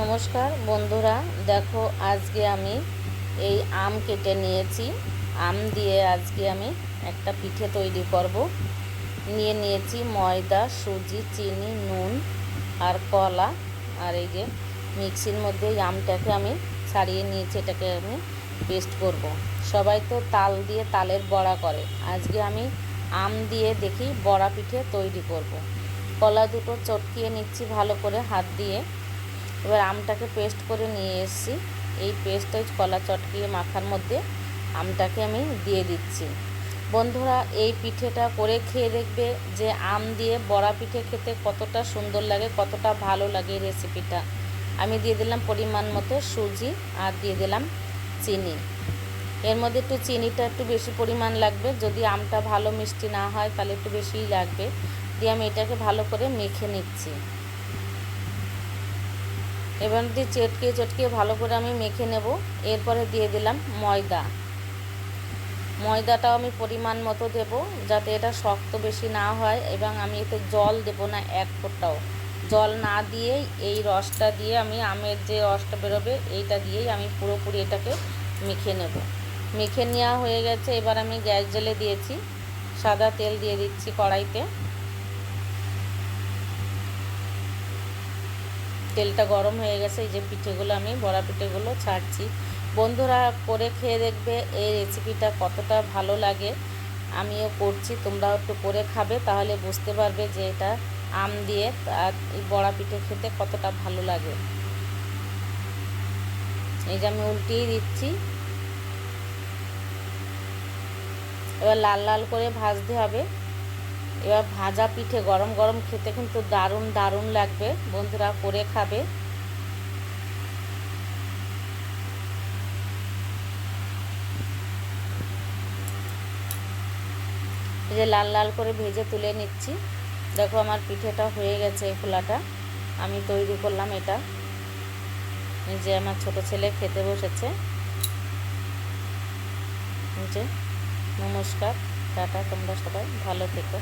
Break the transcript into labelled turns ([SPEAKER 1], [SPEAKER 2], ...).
[SPEAKER 1] নমস্কার, বন্ধুরা। দেখো, আজকে আমি এই আম কেটে নিয়েছি। আম দিয়ে আজকে আমি একটা পিঠে তৈরি করব। নিয়ে নিয়েছি ময়দা, সুজি, চিনি, নুন আর কলা। আর এই যে মিক্সির মধ্যে এই আমটাকে আমি ছাড়িয়ে নিয়েছি, এটাকে আমি পেস্ট করব। সবাই তো তাল দিয়ে তালের বড়া করে। আজকে আমি আম দিয়ে দেখি বড়া পিঠে তৈরি করব। কলা দুটো চটকিয়ে নিচ্ছি ভালো করে হাত দিয়ে। এবার আমটাকে পেস্ট করে নিয়ে এসেছি। এই পেস্টটা কলা চটকিয়ে মাখার মধ্যে আমটাকে আমি দিয়ে দিচ্ছি। বন্ধুরা, এই পিঠেটা করে খেয়ে দেখবে যে আম দিয়ে বড়া পিঠে খেতে কতটা সুন্দর লাগে, কতটা ভালো লাগে রেসিপিটা আমি দিয়ে দিলাম পরিমাণ মতো সুজি আর দিয়ে দিলাম চিনি। এর মধ্যে একটু চিনিটা একটু বেশি পরিমাণ লাগবে। যদি আমটা ভালো মিষ্টি না হয়, তাহলে একটু বেশিই লাগবে। দিয়ে আমি এটাকে ভালো করে মেখে নিচ্ছি। এবার দিয়ে চটকিয়ে চটকিয়ে ভালো করে আমি মেখে নেব, এরপরে দিয়ে দিলাম ময়দা। ময়দাটাও আমি পরিমাণ মতো দেব যাতে এটা শক্ত বেশি না হয় এবং আমি এতে জল দেব না এক ফোঁটাও। জল না দিয়েই এই রসটা দিয়ে আমি আমের যে রসটা বেরোবে, এইটা দিয়েই আমি পুরোপুরি এটাকে মেখে নেব। মেখে নেওয়া হয়ে গেছে, এবার আমি গ্যাস জেলে দিয়েছি। সাদা তেল দিয়ে দিচ্ছি কড়াইতে। তেলটা গরম হয়ে গেছে, এই যে পিঠেগুলো আমি, বড়া পিঠেগুলো ছাড়ছি। বন্ধুরা করে খেয়ে দেখবে এই রেসিপিটা কতটা ভালো লাগে। আমিও করছি, তোমরাও একটু করে খাবে, তাহলে বুঝতে পারবে যে এটা আম দিয়ে আর এই বড়া পিঠে খেতে কতটা ভালো লাগে। এই যে আমি উল্টিয়ে দিচ্ছি। এবার লাল লাল করে ভাজতে হবে। এবার ভাজা পিঠে গরম গরম খেতে কিন্তু দারুণ দারুণ লাগবে। বন্ধুরা করে খাবে। এই যে লাল লাল করে ভেজে তুলে নিচ্ছি। দেখো আমার পিঠেটা হয়ে গেছে এই খোলাটা। আমি তৈরি করলাম এটা। যে আমার ছোট ছেলে খেতে বসেছে। নমস্কার, টাটা, তোমরা সবাই ভালো থেকো।